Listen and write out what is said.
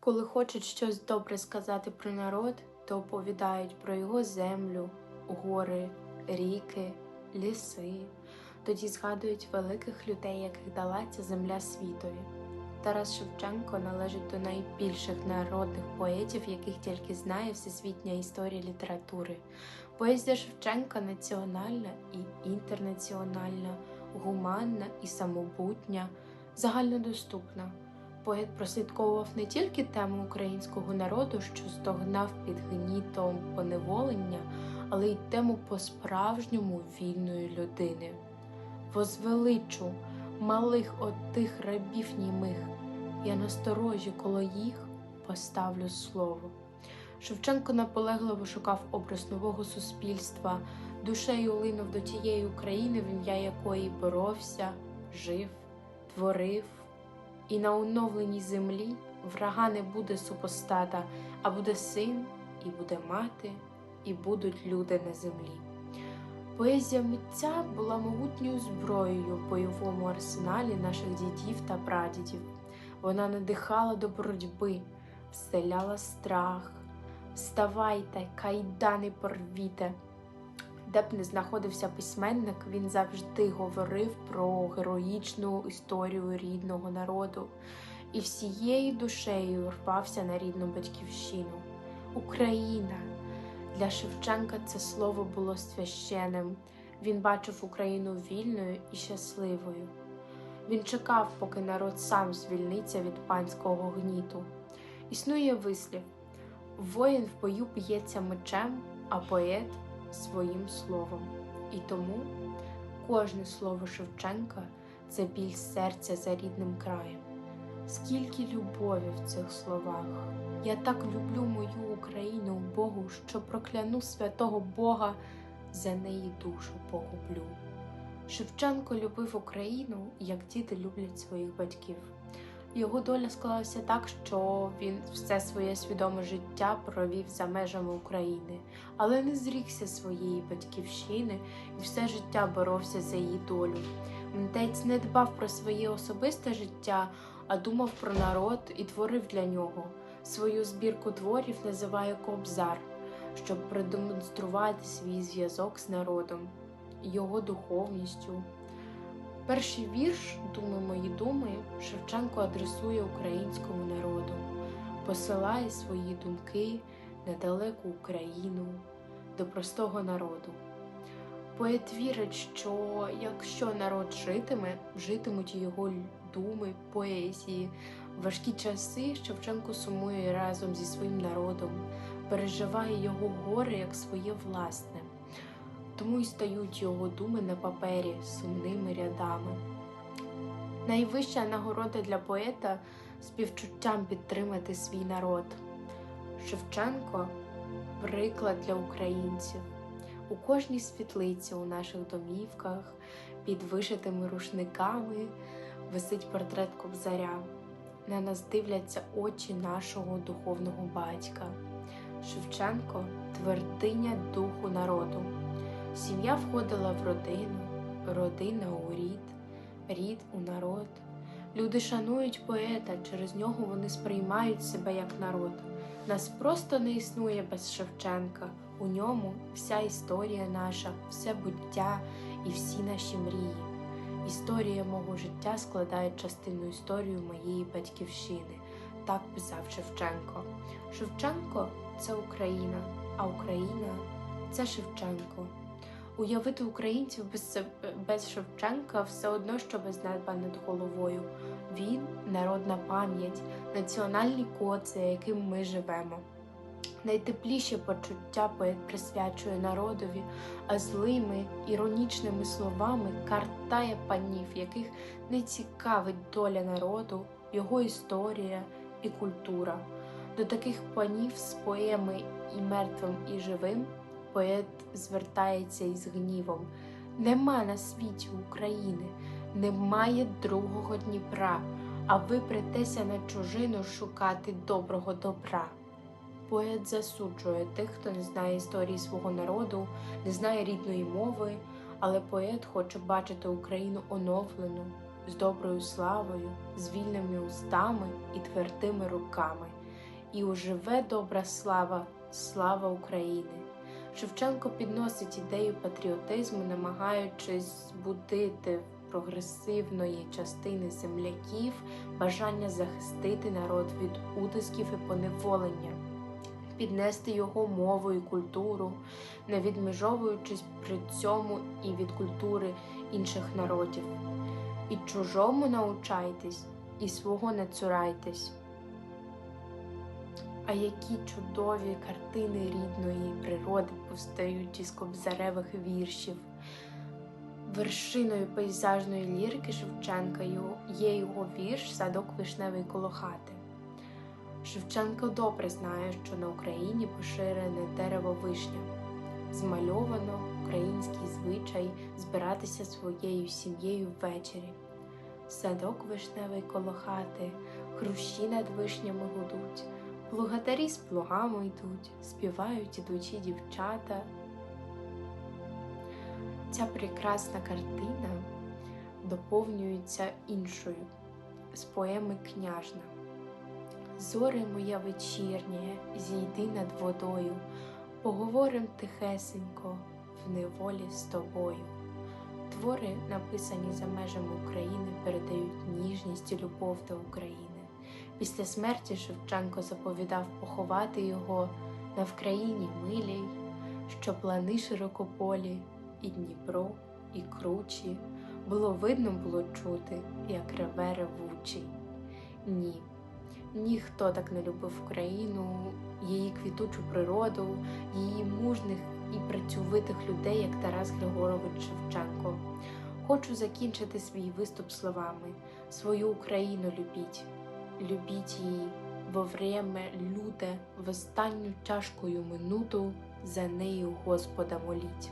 Коли хочуть щось добре сказати про народ, то оповідають про його землю, гори, ріки, ліси. Тоді згадують великих людей, яких дала ця земля світові. Тарас Шевченко належить до найбільших народних поетів, яких тільки знає всесвітня історія літератури. Поезія Шевченка національна і інтернаціональна, гуманна і самобутня, загальнодоступна. Поет прослідковував не тільки тему українського народу, що стогнав під гнітом поневолення, але й тему по-справжньому вільної людини. Возвеличу малих отих рабів німих, я насторожі коло їх поставлю слово. Шевченко наполегливо шукав образ нового суспільства, душею линув до тієї України, в ім'я якої боровся, жив, творив. І на оновленій землі врага не буде супостата, а буде син, і буде мати, і будуть люди на землі. Поезія митця була могутньою зброєю в бойовому арсеналі наших дідів та прадідів. Вона надихала до боротьби, вселяла страх. Вставайте, кайдани порвіте. Де б не знаходився письменник, він завжди говорив про героїчну історію рідного народу і всією душею рвався на рідну батьківщину. Україна для Шевченка це слово було священним. Він бачив Україну вільною і щасливою. Він чекав, поки народ сам звільниться від панського гніту. Існує вислів: воїн в бою б'ється мечем, а поет своїм словом. І тому кожне слово Шевченка це біль серця за рідним краєм. Скільки любові в цих словах. Я так люблю мою Україну, Богу, що прокляну святого Бога, за неї душу погублю. Шевченко любив Україну, як діти люблять своїх батьків. Його доля склалася так, що він все своє свідоме життя провів за межами України, але не зрікся своєї батьківщини і все життя боровся за її долю. Митець не дбав про своє особисте життя, а думав про народ і творив для нього. Свою збірку творів називає Кобзар, щоб продемонструвати свій зв'язок з народом, його духовністю. Перший вірш Думи мої думи Шевченко адресує українському народу, посилає свої думки на далеку Україну до простого народу. Поет вірить, що якщо народ житиме, житимуть його думи, поезії. Важкі часи Шевченко сумує разом зі своїм народом, переживає його горе як своє власне тому й стають його думи на папері сумними рядами. Найвища нагорода для поета співчуттям підтримати свій народ. Шевченко приклад для українців. У кожній світлиці у наших домівках під вишитими рушниками висить портрет Кобзаря. На нас дивляться очі нашого духовного батька. Шевченко твердиня духу народу. Сім'я входила в родину, родина у рід, рід у народ. Люди шанують поета, через нього вони сприймають себе як народ. Нас просто не існує без Шевченка. У ньому вся історія наша, все буття і всі наші мрії. Історія мого життя складає частину історію моєї батьківщини. Так писав Шевченко. Шевченко це Україна, а Україна це Шевченко. Уявити українців без, без Шевченка все одно, що без неба над головою. Він народна пам'ять, національний код, яким ми живемо. Найтепліші почуття поет присвячує народові, а злими іронічними словами картає панів, яких не цікавить доля народу, його історія і культура. До таких панів з поеми і мертвим, і живим поет звертається із гнівом. Нема на світі України, немає другого Дніпра, а ви претеся на чужину шукати доброго добра. Поет засуджує тих, хто не знає історії свого народу, не знає рідної мови, але поет хоче бачити Україну оновлену, з доброю славою, з вільними устами і твердими руками. і уживе добра слава, слава України. Шевченко підносить ідею патріотизму, намагаючись збудити в прогресивної частини земляків бажання захистити народ від утисків і поневолення, піднести його мову і культуру, не відмежовуючись при цьому і від культури інших народів. І чужому научайтесь, і свого не цурайтесь. А які чудові картини рідної природи повстають із кобзаревих віршів. Вершиною пейзажної лірики Шевченка є його вірш Садок вишневий коло хати. Шевченко добре знає, що на Україні поширене дерево вишня. Змальовано український звичай збиратися своєю сім'єю ввечері. Садок вишневий коло хати, хрущі над вишнями гудуть, плугатарі з плугами йдуть, співають ідучі дівчата. Ця прекрасна картина доповнюється іншою з поеми Княжна. Зоре моя вечірнє, зійди над водою, поговорим тихесенько в неволі з тобою. Твори, написані за межами України, передають ніжність і любов до України. Після смерті Шевченко заповідав поховати його на Вкраїні милій, що плани широкополі, і Дніпро, і кручі. Було видно було чути, як реве ревучий. Ні, ніхто так не любив Україну, її квітучу природу, її мужних і працьовитих людей, як Тарас Григорович Шевченко. Хочу закінчити свій виступ словами: свою Україну любіть, любіть її во время люте, в останню тяжкою минуту за нею Господа моліть.